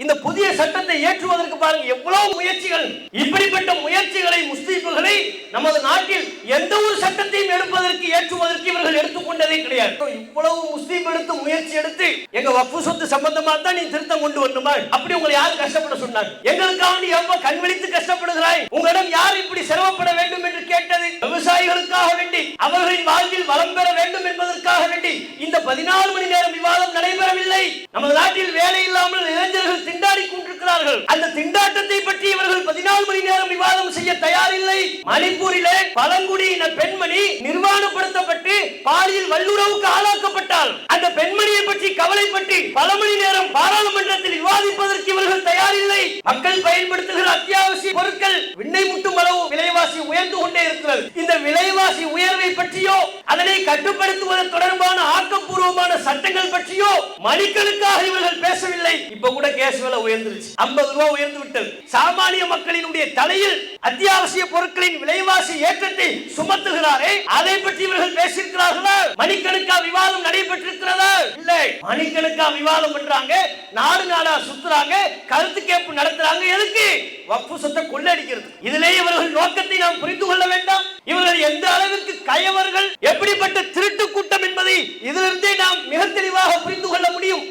இந்த புதிய சட்டத்தை ஏற்றுவதற்கு பாருங்க எவ்வளவு முயற்சிகள் இப்படிப்பட்ட முயற்சிகளை முஸ்லீம்களை நமது நாட்டில் எந்த ஒரு சட்டத்தையும் எடுப்பதற்கு ஏற்றுவதற்கு இவர்கள் எடுத்துக்கொண்டதே கிடையாது. இவ்வளவு முஸ்லீம் எடுத்து முயற்சி எடுத்து எங்க வக்ஃபு சொத்து சம்பந்தமா தான் நீ திருத்தம் கொண்டு வரணுமா? அப்படி உங்களை யார் கஷ்டப்பட சொன்னாங்க எங்களுக்காக நீ எவ்வளவு கண் விழித்து கஷ்டப்படுகிறாய்? உங்களிடம் யார் இப்படி சிரமப்பட வேண்டும் என்று கேட்டது? விவசாயிகளுக்காக வேண்டி அவர்களின் வாழ்வில் வளம் பெற வேண்டும் என்பதற்காக வேண்டி இந்த பதினாலு மணி நேரம் விவாதம் நடைபெறவில்லை. நமது நாட்டில் வேலை இல்லாமல் இவர்கள் திண்டாடி கொண்டிருக்கிறார்கள். அந்த திண்டாட்டத்தை பற்றி இவர்கள் பதினாலு மணி நேரம் விவாதம் செய்ய தயாரில்லை. மணிப்பூரிலே பழங்குடியின பெண்மணி நிர்வாணப்படுத்தப்பட்டு பாலியல் வல்லுறவுக்கு ஆளாக்கப்பட்டால் அந்த பெண்மணியை பற்றி கவலைப்பட்டு பல மணி நேரம் பாராளுமன்றத்தில் விவாதிப்பதற்கு இவர்கள் தயாரில்லை. மக்கள் பயன்படுத்துகிற அத்தியாவசிய பொருட்கள் விண்ணை முட்டும் அளவு விலைவாசி உயர்ந்து கொண்டே இருக்கிறது. இந்த விலைவாசி உயர்வை பற்றியோ அதனை கட்டுப்படுத்துவது தொடர்பான பற்றியோ மணிக்கணக்காக இவர்கள் பேசவில்லை. இப்ப கூட கேஸ் விலை உயர்ந்துருச்சு. ஐம்பது ரூபாய் உயர்ந்து விட்டது. சாமானிய மக்களினுடைய தலையில் அத்தியாவசிய பொருட்களின் விலைவாசி ஏற்றத்தை சுமத்துகிறாரே அதை பற்றி இவர்கள் பேசியிருக்கிறார்களா? மணிக்கணக்கா விவாதம் நடைபெற்றிருக்கிறதா? இல்லை. மணிக்கணக்கா விவாதம் பண்றாங்க நாடு நாடா சுத்துறாங்க கருத்து கேட்பு நடத்துறாங்க. எதுக்கு? வக்ஃபு சொத்தை கொள்ளடிக்கிறது இதிலே இவர்கள் நோக்கத்தை நாம் புரிந்து கொள்ள வேண்டாம். இவர்கள் எந்த அளவிற்கு கயவர்கள் இதிலிருந்தே நாம் மிக தெளிவாக புரிந்து கொள்ள முடியும்.